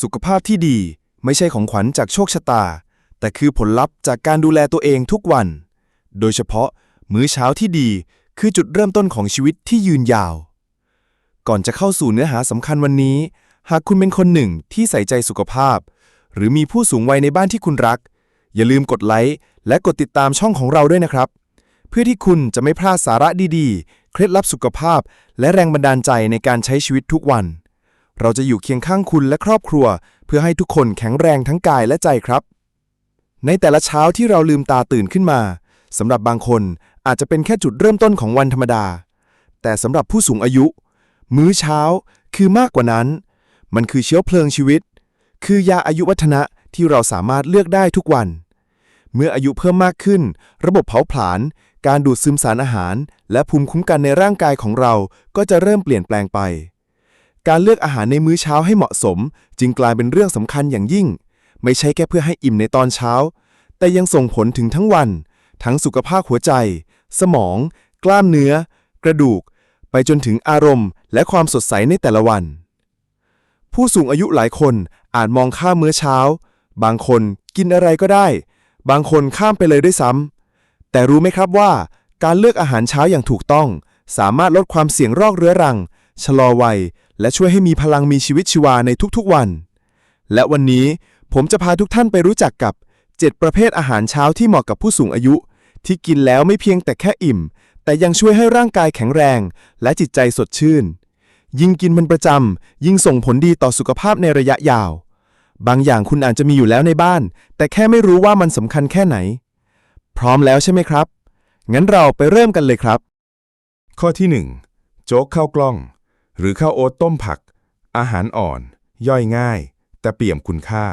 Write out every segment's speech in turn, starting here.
สุขภาพที่ดีไม่ใช่ของขวัญจากโชคชะตา แต่คือผลลัพธ์จากการดูแลตัวเองทุกวัน โดยเฉพาะมื้อเช้าที่ดีคือจุดเริ่มต้นของชีวิตที่ยืนยาว ก่อนจะเข้าสู่เนื้อหาสำคัญวันนี้ หากคุณเป็นคนหนึ่งที่ใส่ใจสุขภาพ หรือมีผู้สูงวัยในบ้านที่คุณรัก อย่าลืมกดไลค์และกดติดตามช่องของเราด้วยนะครับ เพื่อที่คุณจะไม่พลาดสาระดีๆ เคล็ดลับสุขภาพ และแรงบันดาลใจในการใช้ชีวิตทุกวัน เราจะอยู่เคียงข้างคุณและครอบครัว เพื่อให้ทุกคนแข็งแรงทั้งกายและใจครับ ในแต่ละเช้าที่เราลืมตาตื่นขึ้นมาสำหรับบางคนอาจจะเป็นแค่จุดเริ่มต้นของวันธรรมดา แต่สำหรับผู้สูงอายุ มื้อเช้าคือมากกว่านั้น มันคือเชื้อเพลิงชีวิต คือยาอายุวัฒนะที่เราสามารถเลือกได้ทุกวัน เมื่ออายุเพิ่มมากขึ้น ระบบเผาผลาญการดูดซึมสารอาหาร และภูมิคุ้มกันในร่างกายของเราก็จะเริ่มเปลี่ยนแปลงไป การเลือกอาหารในมื้อเช้าให้เหมาะสม จึงกลายเป็นเรื่องสำคัญอย่างยิ่ง ไม่ใช่แค่เพื่อให้อิ่มในตอนเช้า แต่ยังส่งผลถึงทั้งวัน ทั้งสุขภาพหัวใจ สมอง กล้ามเนื้อ กระดูก ไปจนถึงอารมณ์ และความสดใสในแต่ละวัน ผู้สูงอายุหลายคนอาจมองข้ามมื้อเช้า บางคนกินอะไรก็ได้ บางคนข้ามไปเลยด้วยซ้ำแต่รู้ไหมครับว่า การเลือกอาหารเช้าอย่างถูกต้อง สามารถลดความเสี่ยงโรคเรื้อรัง ชะลอวัย และช่วยให้มีพลังมีชีวิตชีวาในทุกๆวัน และวันนี้ผมจะพาทุกท่านไปรู้จักกับ 7 ประเภทอาหารเช้าที่เหมาะกับผู้สูงอายุ ที่กินแล้วไม่เพียงแต่แค่อิ่ม แต่ยังช่วยให้ร่างกายแข็งแรง และจิตใจสดชื่น ยิ่งกินเป็นประจำยิ่งส่งผลดีต่อสุขภาพในระยะยาว บางอย่างคุณอาจจะมีอยู่แล้วในบ้าน แต่แค่ไม่รู้ว่ามันสำคัญแค่ไหน พร้อมแล้วใช่ไหมครับ งั้นเราไปเริ่มกันเลยครับ ข้อที่ 1 โจ๊กข้าวกล้อง หรือข้าวโอ๊ตต้มผัก อาหารอ่อน ย่อยง่าย แต่เปี่ยมคุณค่า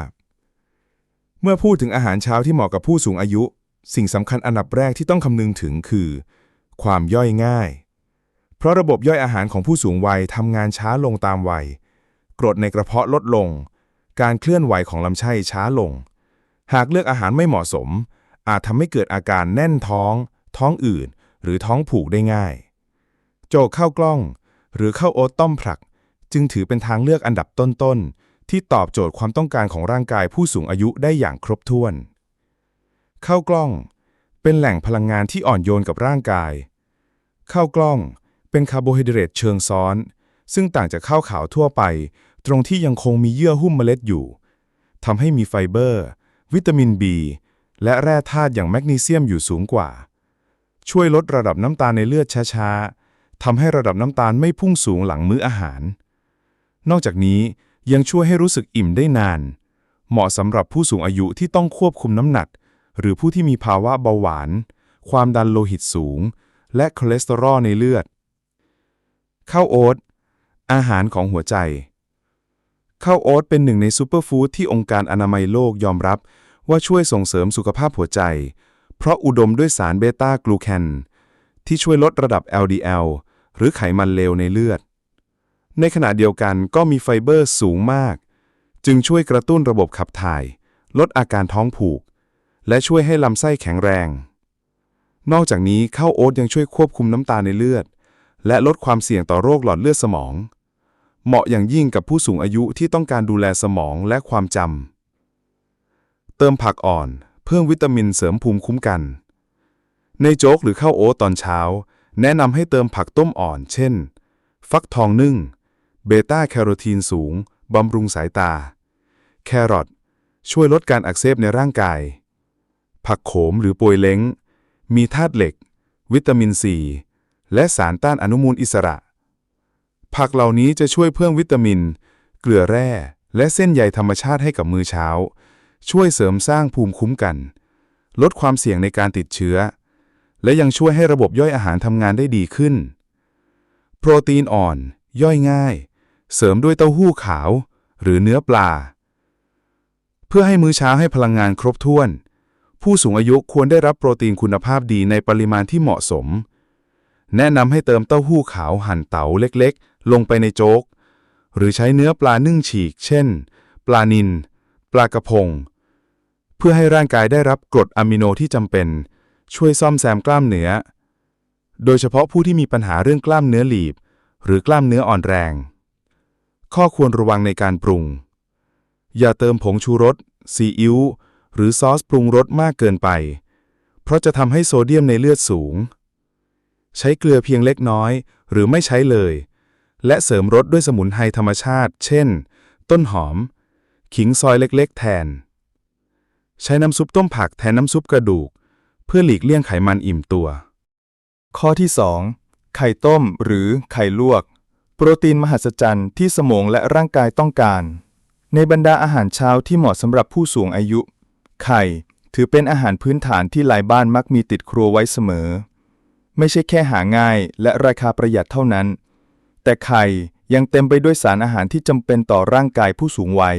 เมื่อพูดถึงอาหารเช้าที่เหมาะกับผู้สูงอายุ สิ่งสำคัญอันดับแรกที่ต้องคำนึงถึงคือ ความย่อยง่าย เพราะระบบย่อยอาหารของผู้สูงวัยทำงานช้าลงตามวัย กรดในกระเพาะลดลง การเคลื่อนไหวของลำไส้ช้าลง หากเลือกอาหารไม่เหมาะสม อาจทำให้เกิดอาการแน่นท้อง ท้องอืดหรือท้องผูกได้ง่าย โจกข้าวกล้อง หรือข้าวโอ๊ตต้มผัก จึงถือเป็นทางเลือกอันดับต้นๆ ที่ตอบโจทย์ความต้องการของร่างกายผู้สูงอายุได้อย่างครบถ้วน ข้าวกล้อง เป็นแหล่งพลังงานที่อ่อนโยนกับร่างกาย ข้าวกล้องเป็นคาร์โบไฮเดรตเชิงซ้อน ซึ่งต่างจากข้าวขาวทั่วไป ตรงที่ยังคงมีเยื่อหุ้มเมล็ดอยู่ทำให้มีไฟเบอร์ วิตามิน B และแร่ธาตุอย่างแมกนีเซียมอยู่สูงกว่า ช่วยลดระดับน้ำตาลในเลือดช้าๆ ทำให้ระดับน้ำตาลไม่พุ่งสูงหลังมื้ออาหาร นอกจากนี้ยังช่วยให้รู้สึกอิ่มได้นาน เหมาะสำหรับผู้สูงอายุที่ต้องควบคุมน้ำหนัก หรือผู้ที่มีภาวะเบาหวาน ความดันโลหิตสูง และคอเลสเตอรอลในเลือด ข้าวโอ๊ต อาหารของหัวใจ ข้าวโอ๊ตเป็นหนึ่งในซูเปอร์ฟู้ดที่องค์การอนามัยโลกยอมรับ ว่าช่วยส่งเสริมสุขภาพหัวใจ เพราะอุดมด้วยสารเบต้ากลูแคนที่ช่วยลดระดับ LDL หรือไขมันเลวในเลือด ในขณะเดียวกันก็มีไฟเบอร์สูงมาก จึงช่วยกระตุ้นระบบขับถ่าย ลดอาการท้องผูก และช่วยให้ลำไส้แข็งแรง นอกจากนี้ข้าวโอ๊ตยังช่วยควบคุมน้ำตาในเลือด และลดความเสี่ยงต่อโรคหลอดเลือดสมอง เหมาะอย่างยิ่งกับผู้สูงอายุที่ต้องการดูแลสมองและความจำเติมผักอ่อน เพิ่มวิตามินเสริมภูมิคุ้มกัน ในโจ๊กหรือข้าวโอ๊ตตอนเช้า แนะนำให้เติมผักต้มอ่อน เช่น ฟักทองนึ่ง เบต้าแคโรทีนสูง บำรุงสายตา แครอทช่วยลดการอักเสบในร่างกาย ผักโขมหรือปวยเล้ง มีธาตุเหล็ก วิตามินซี และสารต้านอนุมูลอิสระ ผักเหล่านี้จะช่วยเพิ่มวิตามิน เกลือแร่ และเส้นใยธรรมชาติให้กับมื้อเช้า ช่วยเสริมสร้างภูมิคุ้มกัน ลดความเสี่ยงในการติดเชื้อ และยังช่วยให้ระบบย่อยอาหารทำงานได้ดีขึ้น โปรตีนอ่อน ย่อยง่าย เสริมด้วยเต้าหู้ขาว หรือเนื้อปลา เพื่อให้มื้อเช้าให้พลังงานครบถ้วน ผู้สูงอายุควรได้รับโปรตีนคุณภาพดีในปริมาณที่เหมาะสม แนะนำให้เติมเต้าหู้ขาวหั่นเต๋าเล็กๆ ลงไปในโจ๊ก หรือใช้เนื้อปลานึ่งฉีก เช่น ปลานิลปลากระพง เพื่อให้ร่างกายได้รับกรดอะมิโนที่จำเป็น ช่วยซ่อมแซมกล้ามเนื้อ โดยเฉพาะผู้ที่มีปัญหาเรื่องกล้ามเนื้อหลีบ หรือกล้ามเนื้ออ่อนแรง ข้อควรระวังในการปรุง อย่าเติมผงชูรสซีอิ๊วหรือซอสปรุงรสมากเกินไป เพราะจะทำให้โซเดียมในเลือดสูง ใช้เกลือเพียงเล็กน้อย หรือไม่ใช้เลย และเสริมรสด้วยสมุนไพรธรรมชาติ เช่น ต้นหอม ขิงซอยเล็กๆ แทน ใช้น้ำซุปต้มผักแทนน้ำซุปกระดูก พื่อหลีกเลี่ยงไขมันอิ่มตัว ข้อที่ 2 ไข่ต้มหรือไข่ลวก โปรตีนมหัศจรรย์ที่สมองและร่างกายต้องการ ในบรรดาอาหารเช้าที่เหมาะสำหรับผู้สูงอายุ ไข่ถือเป็นอาหารพื้นฐานที่หลายบ้านมักมีติดครัวไว้เสมอ ไม่ใช่แค่หาง่ายและราคาประหยัดเท่านั้น แต่ไข่ยังเต็มไปด้วยสารอาหารที่จำเป็นต่อร่างกายผู้สูงวัย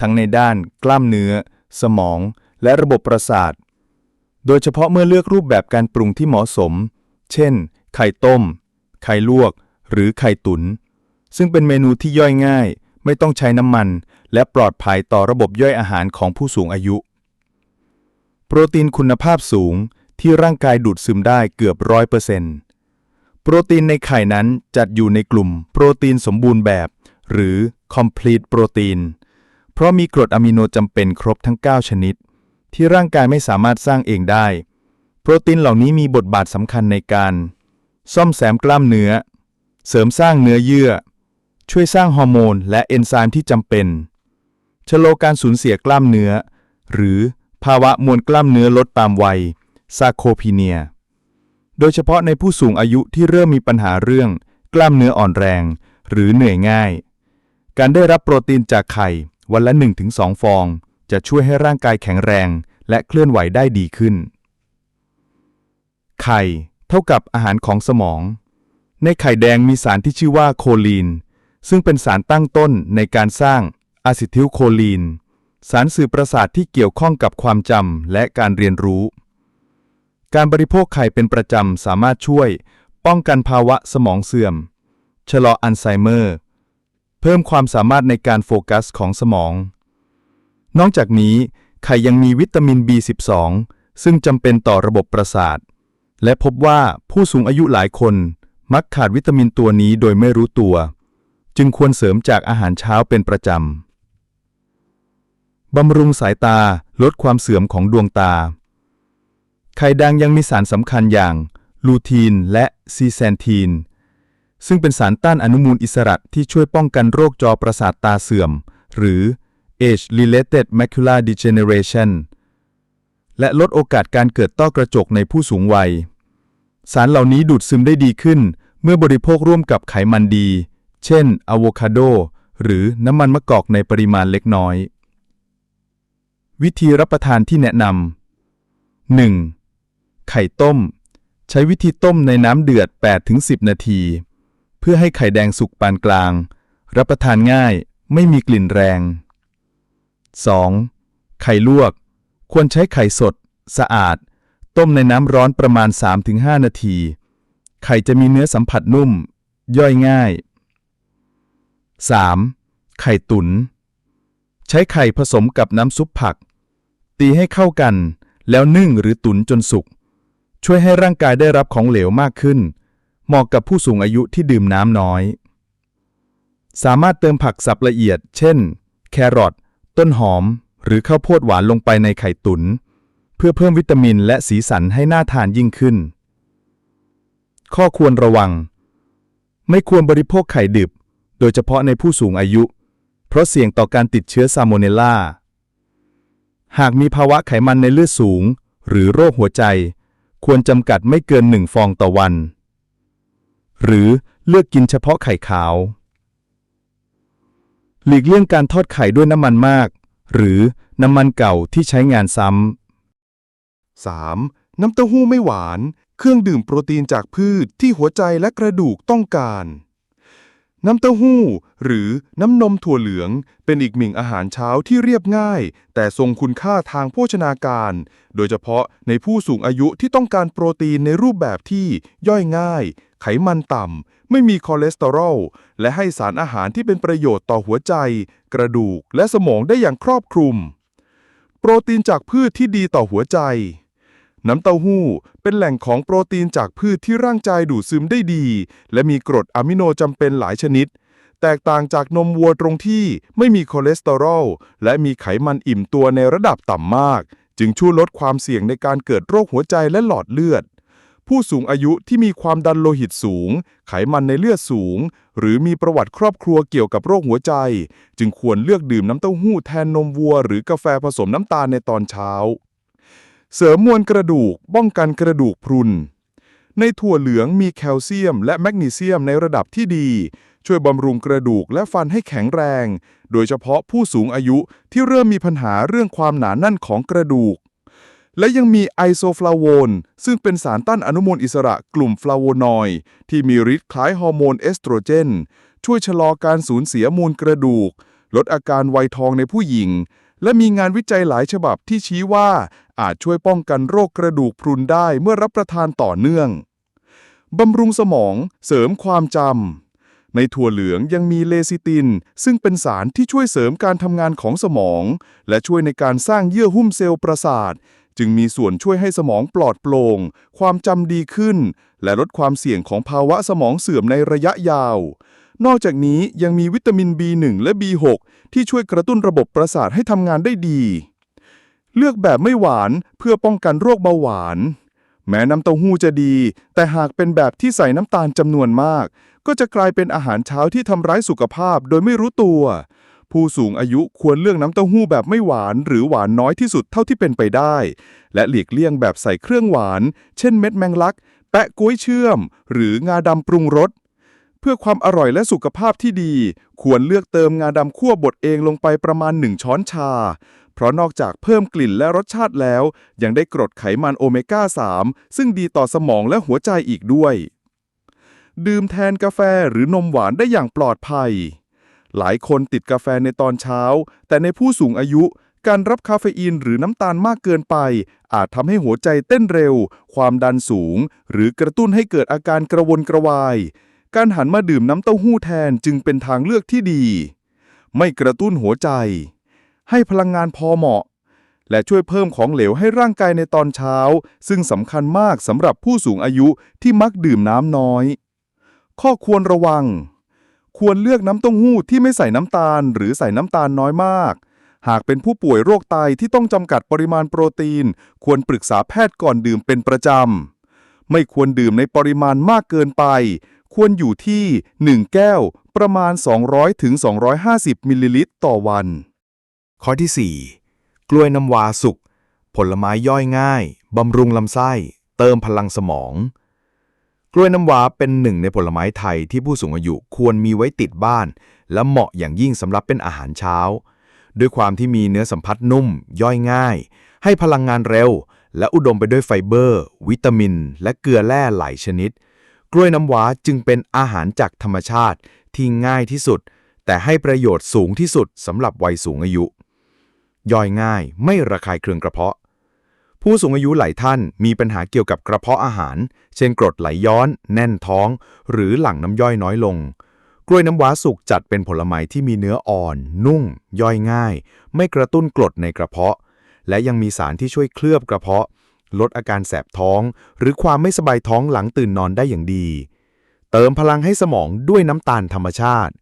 ทั้งในด้านกล้ามเนื้อ สมอง และระบบประสาท โดยเฉพาะเมื่อเลือกรูปแบบการปรุงที่เหมาะสม เช่น ไข่ต้ม ไข่ลวก หรือไข่ตุน๋น ซึ่งเป็นเมนูที่ย่อยง่าย ไม่ต้องใช้น้ำมัน และปลอดภัยต่อระบบย่อยอาหารของผู้สูงอายุ โปรตีนคุณภาพสูงที่ร่างกายดูดซึมได้เกือบร้อยเปอร์เซ็นต์โปรตีนในไข่นั้นจัดอยู่ในกลุ่มโปรตีนสมบูรณ์แบบ หรือ complete โปรตีนเพราะมีกรดอะมิโนจำเป็นครบทั้ง 9 ชนิด ที่ร่างกายไม่สามารถสร้างเองได้ โปรตีนเหล่านี้มีบทบาทสำคัญในการ ซ่อมแซมกล้ามเนื้อ เสริมสร้างเนื้อเยื่อ ช่วยสร้างฮอร์โมน และเอนไซม์ที่จำเป็นชะลอการสูญเสียกล้ามเนื้อ หรือภาวะมวลกล้ามเนื้อลดตามวัยซาโคพีเนีย โดยเฉพาะในผู้สูงอายุที่เริ่มมีปัญหาเรื่อง กล้ามเนื้ออ่อนแรง หรือเหนื่อยง่าย การได้รับโปรตีนจากไข่วันละ 1-2 ฟอง จะช่วยให้ร่างกายแข็งแรง และเคลื่อนไหวได้ดีขึ้น ไข่ เท่ากับอาหารของสมอง ในไข่แดงมีสารที่ชื่อว่าโคลีน ซึ่งเป็นสารตั้งต้นในการสร้างอะซิทิลโคลีน สารสื่อประสาทที่เกี่ยวข้องกับความจำและการเรียนรู้ การบริโภคไข่เป็นประจำสามารถช่วย ป้องกันภาวะสมองเสื่อม ชะลออัลไซเมอร์ เพิ่มความสามารถในการโฟกัสของสมอง นอกจากนี้ ไข่ยังมีวิตามิน B12 ซึ่งจำเป็นต่อระบบประสาท และพบว่าผู้สูงอายุหลายคน มักขาดวิตามินตัวนี้โดยไม่รู้ตัว จึงควรเสริมจากอาหารเช้าเป็นประจำ บำรุงสายตาลดความเสื่อมของดวงตา ไข่แดงยังมีสารสำคัญอย่าง ลูทีนและซีแซนทีน ซึ่งเป็นสารต้านอนุมูลอิสระที่ช่วยป้องกันโรคจอประสาทตาเสื่อม หรือ age-related macular degeneration และลดโอกาสการเกิดต้อกระจกในผู้สูงวัย สารเหล่านี้ดูดซึมได้ดีขึ้น เมื่อบริโภคร่วมกับไขมันดี เช่นอะโวคาโด หรือน้ำมันมะกอกในปริมาณเล็กน้อย วิธีรับประทานที่แนะนำ 1. ไข่ต้ม ใช้วิธีต้มในน้ำเดือด 8-10 นาที เพื่อให้ไข่แดงสุกปานกลาง รับประทานง่าย ไม่มีกลิ่นแรง 2. ไข่ลวก ควรใช้ไข่สด สะอาด ต้มในน้ำร้อนประมาณ 3-5 นาที ไข่จะมีเนื้อสัมผัสนุ่ม ย่อยง่าย 3. ไข่ตุน๋น ใช้ไข่ผสมกับน้ำซุปผัก ตีให้เข้ากัน แล้วนึ่งหรือตุ๋นจนสุก ช่วยให้ร่างกายได้รับของเหลวมากขึ้น เหมาะกับผู้สูงอายุที่ดื่มน้ำน้อย สามารถเติมผักสับละเอียด เช่น แครอท ต้นหอม หรือข้าวโพดหวานลงไปในไข่ตุน๋น เพื่อเพิ่มวิตามินและสีสันให้น่าทานยิ่งขึ้น ข้อควรระวัง ไม่ควรบริโภคไข่ดิบ โดยเฉพาะในผู้สูงอายุ เพราะเสี่ยงต่อการติดเชื้อซาโมเนลลาหากมีภาวะไขมันในเลือดสูง หรือโรคหัวใจ ควรจำกัดไม่เกินหนึ่งฟองต่อวัน หรือเลือกกินเฉพาะไข่ขาว หลีกเลี่ยงการทอดไข่ด้วยน้ำมันมาก หรือน้ำมันเก่าที่ใช้งานซ้ำ 3. น้ำเต้าหู้ไม่หวาน เครื่องดื่มโปรตีนจากพืชที่หัวใจและกระดูกต้องการ น้ำเต้าหู้ หรือน้ำนมถั่วเหลือง เป็นอีกหนึ่งอาหารเช้าที่เรียบง่าย แต่ทรงคุณค่าทางโภชนาการ โดยเฉพาะในผู้สูงอายุที่ต้องการโปรตีนในรูปแบบที่ย่อยง่าย ไขมันต่ำ ไม่มีคอเลสเตอรอล และให้สารอาหารที่เป็นประโยชน์ต่อหัวใจ กระดูกและสมองได้อย่างครอบคลุม โปรตีนจากพืชที่ดีต่อหัวใจ น้ำเต้าหู้เป็นแหล่งของโปรตีนจากพืชที่ร่างกายดูดซึมได้ดี และมีกรดอะมิโนจำเป็นหลายชนิด แตกต่างจากนมวัวตรงที่ไม่มีคอเลสเตอรอล และมีไขมันอิ่มตัวในระดับต่ำมาก จึงช่วยลดความเสี่ยงในการเกิดโรคหัวใจและหลอดเลือด ผู้สูงอายุที่มีความดันโลหิตสูง ไขมันในเลือดสูง หรือมีประวัติครอบครัวเกี่ยวกับโรคหัวใจ จึงควรเลือกดื่มน้ำเต้าหู้แทนนมวัว หรือกาแฟผสมน้ำตาลในตอนเช้า เสริมมวลกระดูก ป้องกันกระดูกพรุน ในถั่วเหลืองมีแคลเซียม และแมกนีเซียมในระดับที่ดี ช่วยบำรุงกระดูกและฟันให้แข็งแรง โดยเฉพาะผู้สูงอายุที่เริ่มมีปัญหาเรื่องความหนาแน่นของกระดูก และยังมีไอโซฟลาโวนซึ่งเป็นสารต้านอนุมูลอิสระกลุ่มฟลาโวนอยด์ที่มีฤทธิ์คล้ายฮอร์โมนเอสโตรเจน ช่วยชะลอการสูญเสียมูลกระดูก ลดอาการวัยทองในผู้หญิง และมีงานวิจัยหลายฉบับที่ชี้ว่าอาจช่วยป้องกันโรคกระดูกพรุนได้เมื่อรับประทานต่อเนื่องบำรุงสมองเสริมความจำในถั่วเหลืองยังมีเลซิติน ซึ่งเป็นสารที่ช่วยเสริมการทำงานของสมอง และช่วยในการสร้างเยื่อหุ้มเซลล์ประสาท จึงมีส่วนช่วยให้สมองปลอดโปร่ง ความจำดีขึ้น และลดความเสี่ยงของภาวะสมองเสื่อมในระยะยาว นอกจากนี้ยังมีวิตามิน B1 และ B6 ที่ช่วยกระตุ้นระบบประสาทให้ทำงานได้ดี เลือกแบบไม่หวานเพื่อป้องกันโรคเบาหวาน แม้น้ำเต้าหู้จะดี แต่หากเป็นแบบที่ใส่น้ำตาลจำนวนมาก ก็จะกลายเป็นอาหารเช้าที่ทำร้ายสุขภาพโดยไม่รู้ตัว ผู้สูงอายุควรเลือกน้ำเต้าหู้แบบไม่หวาน หรือหวานน้อยที่สุดเท่าที่เป็นไปได้ และหลีกเลี่ยงแบบใส่เครื่องหวาน เช่นเม็ดแมงลัก แปะก้วยเชื่อม หรืองาดำปรุงรสเพื่อความอร่อยและสุขภาพที่ดี ควรเลือกเติมงาดำคั่วบดเองลงไปประมาณ 1 ช้อนชา เพราะนอกจากเพิ่มกลิ่นและรสชาติแล้ว ยังได้กรดไขมันโอเมก้า 3 ซึ่งดีต่อสมองและหัวใจอีกด้วย ดื่มแทนกาแฟหรือนมหวานได้อย่างปลอดภัย หลายคนติดกาแฟในตอนเช้า แต่ในผู้สูงอายุการรับคาเฟอีนหรือน้ำตาลมากเกินไป อาจทำให้หัวใจเต้นเร็ว ความดันสูง หรือกระตุ้นให้เกิดอาการกระวนกระวาย การหันมาดื่มน้ำเต้าหู้แทนจึงเป็นทางเลือกที่ดี ไม่กระตุ้นหัวใจ ให้พลังงานพอเหมาะ และช่วยเพิ่มของเหลวให้ร่างกายในตอนเช้า ซึ่งสำคัญมากสำหรับผู้สูงอายุที่มักดื่มน้ำน้อย ข้อควรระวัง ควรเลือกน้ำเต้าหู้ที่ไม่ใส่น้ำตาล หรือใส่น้ำตาลน้อยมาก หากเป็นผู้ป่วยโรคไตที่ต้องจำกัดปริมาณโปรตีน ควรปรึกษาแพทย์ก่อนดื่มเป็นประจำ ไม่ควรดื่มในปริมาณมากเกินไป ควรอยู่ที่ 1 แก้ว ประมาณ 200ถึง250 มิลลิลิตรต่อวัน ข้อที่ 4 กล้วยน้ำว้าสุก ผลไม้ย่อยง่าย บำรุงลำไส้ เติมพลังสมอง กล้วยน้ำว้าเป็นหนึ่งในผลไม้ไทยที่ผู้สูงอายุควรมีไว้ติดบ้าน และเหมาะอย่างยิ่งสำหรับเป็นอาหารเช้า ด้วยความที่มีเนื้อสัมผัสนุ่ม ย่อยง่าย ให้พลังงานเร็ว และอุดมไปด้วยไฟเบอร์ วิตามิน และเกลือแร่หลายชนิด กล้วยน้ำว้าจึงเป็นอาหารจากธรรมชาติที่ง่ายที่สุด แต่ให้ประโยชน์สูงที่สุดสำหรับวัยสูงอายุ ย่อยง่ายไม่ระคายเคืองกระเพาะ ผู้สูงอายุหลายท่านมีปัญหาเกี่ยวกับกระเพาะอาหาร เช่นกรดไหลย้อน แน่นท้อง หรือหลั่งน้ำย่อยน้อยลง กล้วยน้ำว้าสุกจัดเป็นผลไม้ที่มีเนื้ออ่อน นุ่ม ย่อยง่าย ไม่กระตุ้นกรดในกระเพาะ และยังมีสารที่ช่วยเคลือบกระเพาะ ลดอาการแสบท้อง หรือความไม่สบายท้องหลังตื่นนอนได้อย่างดี เติมพลังให้สมองด้วยน้ำตาลธรรมชาติ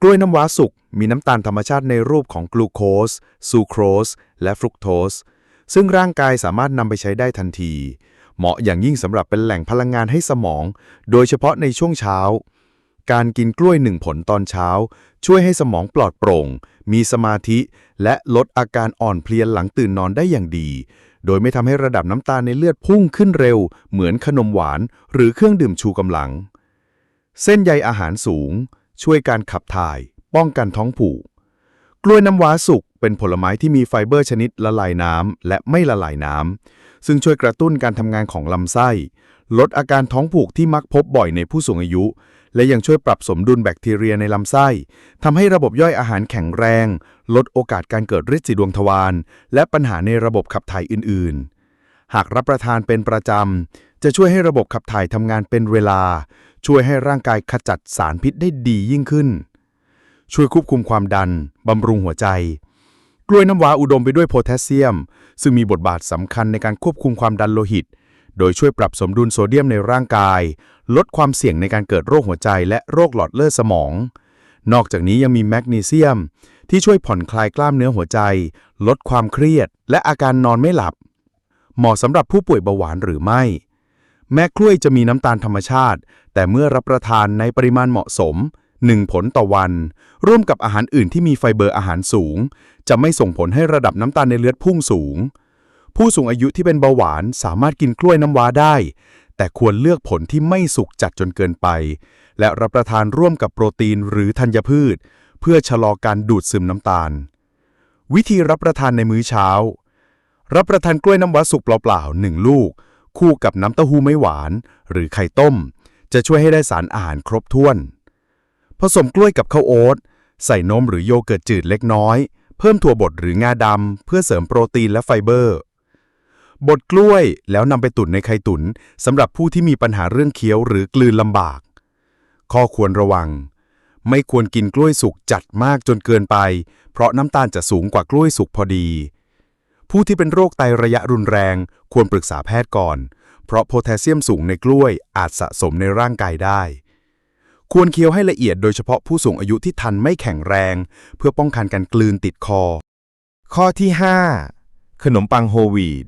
กล้วยน้ำว้าสุกมีน้ำตาลธรรมชาติในรูปของกลูโคสซูโครสและฟรุกโตส ซึ่งร่างกายสามารถนำไปใช้ได้ทันที เหมาะอย่างยิ่งสำหรับเป็นแหล่งพลังงานให้สมอง โดยเฉพาะในช่วงเช้า การกินกล้วยหนึ่งผลตอนเช้า ช่วยให้สมองปลอดโปร่ง มีสมาธิ และลดอาการอ่อนเพลียหลังตื่นนอนได้อย่างดี โดยไม่ทำให้ระดับน้ำตาลในเลือดพุ่งขึ้นเร็ว เหมือนขนมหวาน หรือเครื่องดื่มชูกำลัง เส้นใยอาหารสูง ช่วยการขับถ่าย ป้องกันท้องผูกกล้วยน้ำว้าสุก เป็นผลไม้ที่มีไฟเบอร์ชนิดละลายน้ำและไม่ละลายน้ำซึ่งช่วยกระตุ้นการทำงานของลำไส้ ลดอาการท้องผูกที่มักพบบ่อยในผู้สูงอายุ และยังช่วยปรับสมดุลแบคทีเรียในลำไส้ทำให้ระบบย่อยอาหารแข็งแรง ลดโอกาสการเกิดฤทธิ์สีดวงทวารและปัญหาในระบบขับถ่ายอื่น ๆ หากรับประทานเป็นประจำจะช่วยให้ระบบขับถ่ายทำงานเป็นเวลา ช่วยให้ร่างกายขจัดสารพิษได้ดียิ่งขึ้น ช่วยควบคุมความดันบำรุงหัวใจ กล้วยน้ำว้าอุดมไปด้วยโพแทสเซียม ซึ่งมีบทบาทสำคัญในการควบคุมความดันโลหิต โดยช่วยปรับสมดุลโซเดียมในร่างกาย ลดความเสี่ยงในการเกิดโรคหัวใจและโรคหลอดเลือดสมอง นอกจากนี้ยังมีแมกนีเซียม ที่ช่วยผ่อนคลายกล้ามเนื้อหัวใจ ลดความเครียด และอาการนอนไม่หลับ เหมาะสำหรับผู้ป่วยเบาหวานหรือไม่ แม้กล้วยจะมีน้ำตาลธรรมชาติ แต่เมื่อรับประทานในปริมาณเหมาะสม 1 ผลต่อวัน ร่วมกับอาหารอื่นที่มีไฟเบอร์อาหารสูง จะไม่ส่งผลให้ระดับน้ำตาลในเลือดพุ่งสูง ผู้สูงอายุที่เป็นเบาหวานสามารถกินกล้วยน้ำว้าได้ แต่ควรเลือกผลที่ไม่สุกจัดจนเกินไป และรับประทานร่วมกับโปรตีนหรือธัญพืช เพื่อชะลอการดูดซึมน้ำตาล วิธีรับประทานในมื้อเช้า รับประทานกล้วยน้ำว้าสุกเปล่าๆหนึ่งลูก คู่กับน้ำเต้าหู้ไม่หวาน หรือไข่ต้มจะช่วยให้ได้สารอาหารครบถ้วน ผสมกล้วยกับข้าวโอ๊ตใส่นมหรือโยเกิร์ตจืดเล็กน้อย เพิ่มถั่วบดหรืองาดำเพื่อเสริมโปรตีนและไฟเบอร์บดกล้วยแล้วนำไปตุ๋นในไข่ตุ๋นสำหรับผู้ที่มีปัญหาเรื่องเคี้ยวหรือกลืนลำบาก ข้อควรระวัง ไม่ควรกินกล้วยสุกจัดมากจนเกินไป เพราะน้ำตาลจะสูงกว่ากล้วยสุกพอดี ผู้ที่เป็นโรคไตระยะรุนแรง ควรปรึกษาแพทย์ก่อน เพราะโพแทสเซียมสูงในกล้วยอาจสะสมในร่างกายได้ ควรเคี้ยวให้ละเอียดโดยเฉพาะผู้สูงอายุที่ทันไม่แข็งแรง เพื่อป้องกันการกลืนติดคอ ข้อที่ 5 ขนมปังโฮลวีต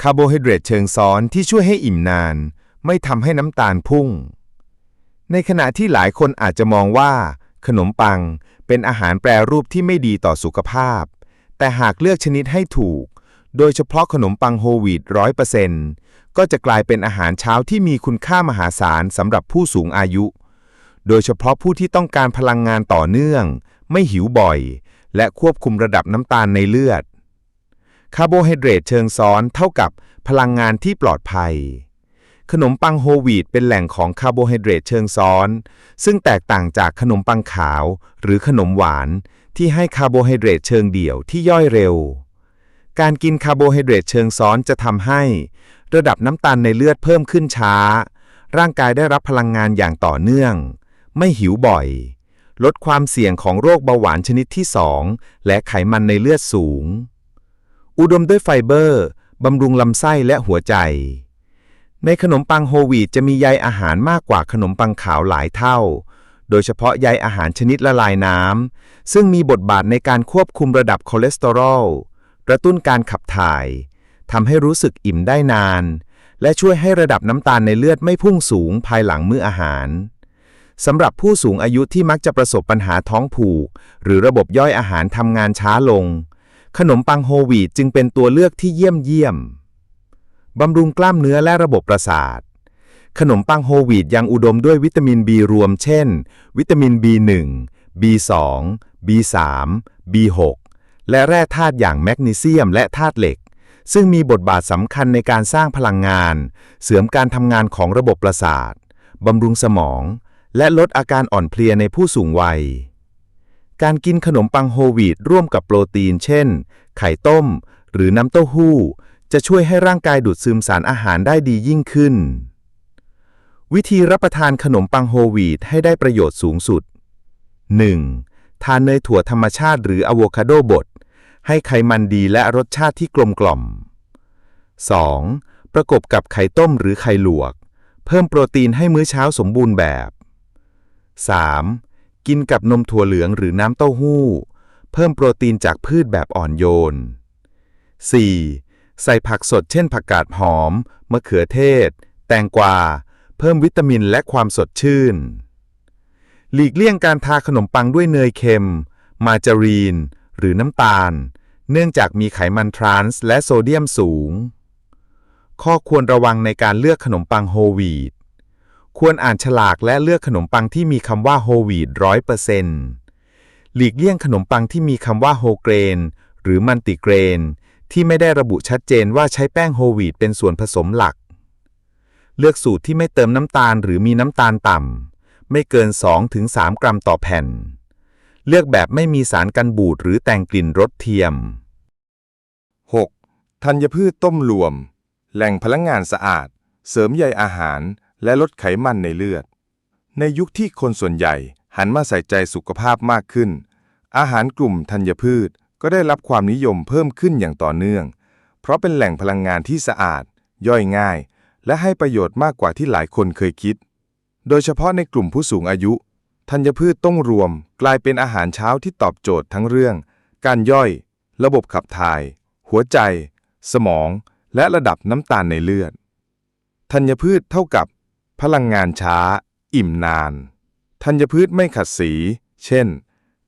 คาร์โบไฮเดรตเชิงซ้อนที่ช่วยให้อิ่มนาน ไม่ทำให้น้ำตาลพุ่ง ในขณะที่หลายคนอาจจะมองว่า ขนมปังเป็นอาหารแปรรูปที่ไม่ดีต่อสุขภาพ แต่หากเลือกชนิดให้ถูก โดยเฉพาะขนมปังโฮลวีตร้อยเปอร์เซ็นต์ก็จะกลายเป็นอาหารเช้าที่มีคุณค่ามหาศาลสำหรับผู้สูงอายุ โดยเฉพาะผู้ที่ต้องการพลังงานต่อเนื่อง ไม่หิวบ่อย และควบคุมระดับน้ำตาลในเลือด คาร์โบไฮเดรตเชิงซ้อนเท่ากับพลังงานที่ปลอดภัย ขนมปังโฮลวีตเป็นแหล่งของคาร์โบไฮเดรตเชิงซ้อน ซึ่งแตกต่างจากขนมปังขาว หรือขนมหวาน ที่ให้คาร์โบไฮเดรตเชิงเดี่ยวที่ย่อยเร็ว การกินคาร์โบไฮเดรตเชิงซ้อนจะทำให้ ระดับน้ำตาลในเลือดเพิ่มขึ้นช้า ร่างกายได้รับพลังงานอย่างต่อเนื่อง ไม่หิวบ่อย ลดความเสี่ยงของโรคเบาหวานชนิดที่ 2 และไขมันในเลือดสูง อุดมด้วยไฟเบอร์ บำรุงลำไส้และหัวใจ ในขนมปังโฮลวีตจะมีใยอาหารมากกว่าขนมปังขาวหลายเท่า โดยเฉพาะใยอาหารชนิดละลายน้ำ ซึ่งมีบทบาทในการควบคุมระดับคอเลสเตอรอล กระตุ้นการขับถ่ายทำให้รู้สึกอิ่มได้นาน และช่วยให้ระดับน้ำตาลในเลือดไม่พุ่งสูงภายหลังมื้ออาหาร สำหรับผู้สูงอายุที่มักจะประสบปัญหาท้องผูก หรือระบบย่อยอาหารทำงานช้าลง ขนมปังโฮวีตจึงเป็นตัวเลือกที่เยี่ยมเยี่ยมบำรุงกล้ามเนื้อและระบบประสาท ขนมปังโฮวีตยังอุดมด้วยวิตามิน B รวมเช่น วิตามิน B1 B2 B3 B6 และแร่ธาตุอย่างแมกนีเซียมและธาตุเหล็ก ซึ่งมีบทบาทสำคัญในการสร้างพลังงาน เสริมการทำงานของระบบประสาทบำรุงสมอง และลดอาการอ่อนเพลียในผู้สูงวัย การกินขนมปังโฮลวีตร่วมกับโปรตีน เช่น ไข่ต้ม หรือน้ำเต้าหู้ จะช่วยให้ร่างกายดูดซึมสารอาหารได้ดียิ่งขึ้น วิธีรับประทานขนมปังโฮลวีตให้ได้ประโยชน์สูงสุด 1. ทานเนยถั่วธรรมชาติหรืออะโวคาโดบด ให้ไขมันดีและรสชาติที่กลมกล่อม 2. ประกบกับไข่ต้มหรือไข่ลวก เพิ่มโปรตีนให้มื้อเช้าสมบูรณ์แบบ 3. กินกับนมถั่วเหลืองหรือน้ำเต้าหู้ เพิ่มโปรตีนจากพืชแบบอ่อนโยน 4. ใส่ผักสดเช่นผักกาดหอม มะเขือเทศ แตงกวา เพิ่มวิตามินและความสดชื่น หลีกเลี่ยงการทาขนมปังด้วยเนยเค็ม มาการีน หรือน้ำตาล เนื่องจากมีไขมันทรานส์และโซเดียมสูง ข้อควรระวังในการเลือกขนมปังโฮลวีต ควรอ่านฉลากและเลือกขนมปังที่มีคำว่าโฮวีตร้อยเปอร์เซ็นต์หลีกเลี่ยงขนมปังที่มีคำว่าโฮเกรน หรือมัลติเกรน ที่ไม่ได้ระบุชัดเจนว่าใช้แป้งโฮวีตเป็นส่วนผสมหลัก เลือกสูตรที่ไม่เติมน้ำตาลหรือมีน้ำตาลต่ำ ไม่เกิน 2-3 กรัมต่อแผ่น เลือกแบบไม่มีสารกันบูดหรือแต่งกลิ่นรสเทียม 6. ธัญพืชต้มรวม แหล่งพลังงานสะอาด เสริมใยอาหาร และลดไขมันในเลือด ในยุคที่คนส่วนใหญ่หันมาใส่ใจสุขภาพมากขึ้น อาหารกลุ่มธัญพืชก็ได้รับความนิยมเพิ่มขึ้นอย่างต่อเนื่อง เพราะเป็นแหล่งพลังงานที่สะอาด ย่อยง่าย และให้ประโยชน์มากกว่าที่หลายคนเคยคิด โดยเฉพาะในกลุ่มผู้สูงอายุ ธัญพืชต้องรวม กลายเป็นอาหารเช้าที่ตอบโจทย์ทั้งเรื่อง การย่อย ระบบขับถ่าย หัวใจ สมอง และระดับน้ำตาลในเลือด ธัญพืชเท่ากับ พลังงานช้า อิ่มนาน ธัญพืชไม่ขัดสี เช่น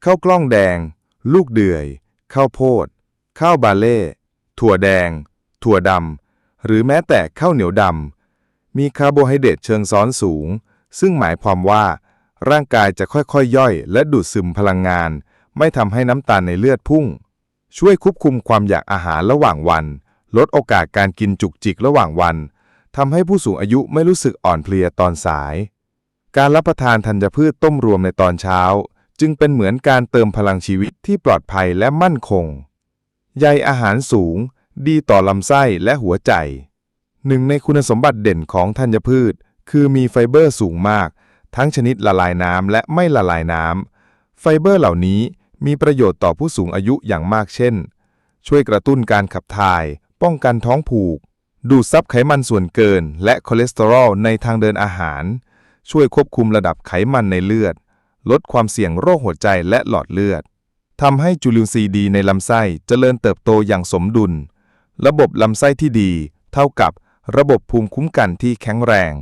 ข้าวกล้องแดง ลูกเดือย ข้าวโพด ข้าวบาเล่ ถั่วแดง ถั่วดำ หรือแม้แต่ข้าวเหนียวดำ มีคาร์โบไฮเดรตเชิงซ้อนสูง ซึ่งหมายความว่า ร่างกายจะค่อยๆย่อย และดูดซึมพลังงาน ไม่ทำให้น้ำตาลในเลือดพุ่ง ช่วยควบคุมความอยากอาหารระหว่างวัน ลดโอกาสการกินจุกจิกระหว่างวัน ทำให้ผู้สูงอายุไม่รู้สึกอ่อนเพลียตอนสาย การรับประทานธัญพืชต้มรวมในตอนเช้า จึงเป็นเหมือนการเติมพลังชีวิตที่ปลอดภัยและมั่นคง ใยอาหารสูง ดีต่อลำไส้และหัวใจ หนึ่งในคุณสมบัติเด่นของธัญพืช คือมีไฟเบอร์สูงมาก ทั้งชนิดละลายน้ำและไม่ละลายน้ำ ไฟเบอร์เหล่านี้มีประโยชน์ต่อผู้สูงอายุอย่างมากเช่น ช่วยกระตุ้นการขับถ่าย ป้องกันท้องผูก ดูดซับไขมันส่วนเกิน และคอเลสเตอรอลในทางเดินอาหาร ช่วยควบคุมระดับไขมันในเลือด ลดความเสี่ยงโรคหัวใจและหลอดเลือดทำให้จุลินทรีย์ดีในลำไส้เจริญเติบโตอย่างสมดุล ระบบลำไส้ที่ดี เท่ากับระบบภูมิคุ้มกันที่แข็งแรง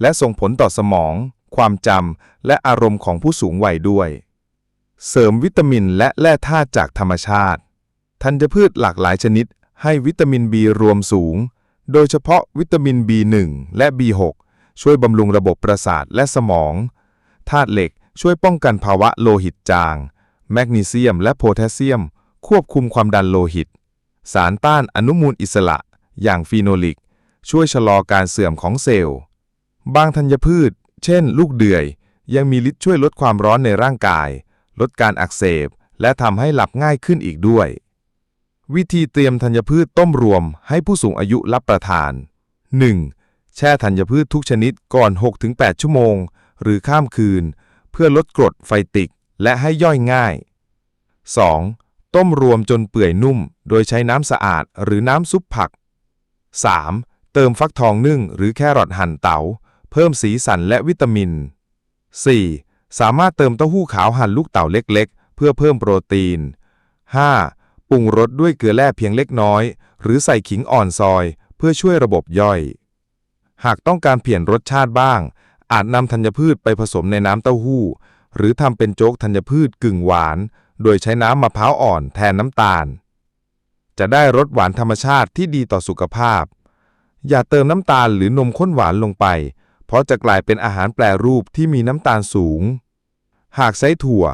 และส่งผลต่อสมอง ความจำและอารมณ์ของผู้สูงวัยด้วย เสริมวิตามินและแร่ธาตุจากธรรมชาติ ธัญพืชหลากหลายชนิด ให้วิตามิน B รวมสูง โดยเฉพาะวิตามิน B1 และ B6 ช่วยบำรุงระบบประสาทและสมอง ธาตุเหล็กช่วยป้องกันภาวะโลหิตจาง แมกนีเซียมและโพแทสเซียม ควบคุมความดันโลหิต สารต้านอนุมูลอิสระ อย่างฟีโนลิก ช่วยชะลอการเสื่อมของเซลล์ บางธัญพืช เช่น ลูกเดือย ยังมีฤทธิ์ช่วยลดความร้อนในร่างกาย ลดการอักเสบ และทำให้หลับง่ายขึ้นอีกด้วย วิธีเตรียมธัญพืชต้มรวมให้ผู้สูงอายุรับประทาน 1. แช่ธัญพืชทุกชนิดก่อน 6-8 ชั่วโมง หรือข้ามคืน เพื่อลดกรดไฟติกและให้ย่อยง่าย 2. ต้มรวมจนเปื่อยนุ่ม โดยใช้น้ำสะอาดหรือน้ำซุปผัก 3. เติมฟักทองนึ่งหรือแครอทหั่นเตา๋า เพิ่มสีสันและวิตามิน 4. สามารถเติมเต้าหู้ขาวหั่นลูกเต๋าเล็กๆ เพื่อเพิ่มโปรตีน 5. ปรุงรสด้วยเกลือแร่เพียงเล็กน้อย หรือใส่ขิงอ่อนซอย เพื่อช่วยระบบย่อย หากต้องการเปลี่ยนรสชาติบ้าง อาจนำธัญพืชไปผสมในน้ำเต้าหู้ หรือทำเป็นโจ๊กธัญพืชกึ่งหวาน โดยใช้น้ำมะพร้าวอ่อนแทนน้ำตาล จะได้รสหวานธรรมชาติที่ดีต่อสุขภาพ อย่าเติมน้ำตาลหรือนมข้นหวานลงไป เพราะจะกลายเป็นอาหารแปรรูปที่มีน้ำตาลสูง หากใช้ถั่ว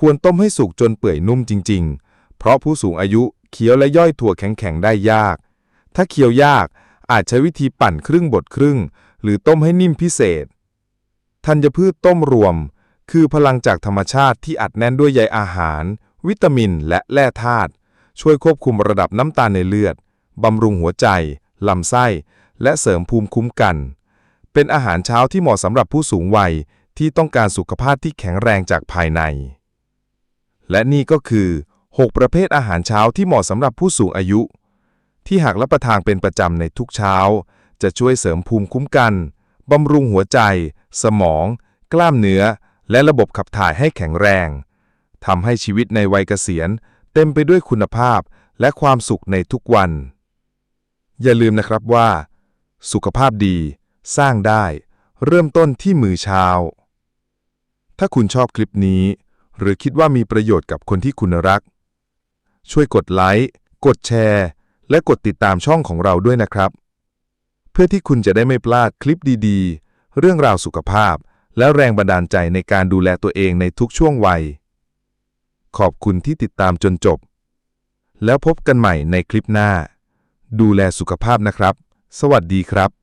ควรต้มให้สุกจนเปื่อยนุ่มจริง ๆ เพราะผู้สูงอายุเคี้ยวและย่อยถั่วแข็งๆได้ยาก ถ้าเคี้ยวยากอาจใช้วิธีปั่นครึ่งบดครึ่ง หรือต้มให้นิ่มพิเศษ ธัญพืชต้มรวม คือพลังจากธรรมชาติที่อัดแน่นด้วยใยอาหาร วิตามินและแร่ธาตุช่วยควบคุมระดับน้ำตาลในเลือด บำรุงหัวใจ ลำไส้ และเสริมภูมิคุ้มกัน เป็นอาหารเช้าที่เหมาะสำหรับผู้สูงวัยที่ต้องการสุขภาพที่แข็งแรงจากภายใน และนี่ก็คือ 6 ประเภทอาหารเช้าที่เหมาะสำหรับผู้สูงอายุ ที่หากรับประทานเป็นประจำในทุกเช้า จะช่วยเสริมภูมิคุ้มกันบำรุงหัวใจ สมอง กล้ามเนื้อ และระบบขับถ่ายให้แข็งแรงทำให้ชีวิตในวัยเกษียณ เต็มไปด้วยคุณภาพและความสุขในทุกวัน อย่าลืมนะครับว่า สุขภาพดี สร้างได้ เริ่มต้นที่มือเช้า ถ้าคุณชอบคลิปนี้ หรือคิดว่ามีประโยชน์กับคนที่คุณรัก ช่วยกดไลค์ กดแชร์ และกดติดตามช่องของเราด้วยนะครับ เพื่อที่คุณจะได้ไม่พลาดคลิปดีๆ เรื่องราวสุขภาพ และแรงบันดาลใจในการดูแลตัวเองในทุกช่วงวัย ขอบคุณที่ติดตามจนจบ แล้วพบกันใหม่ในคลิปหน้า ดูแลสุขภาพนะครับ สวัสดีครับ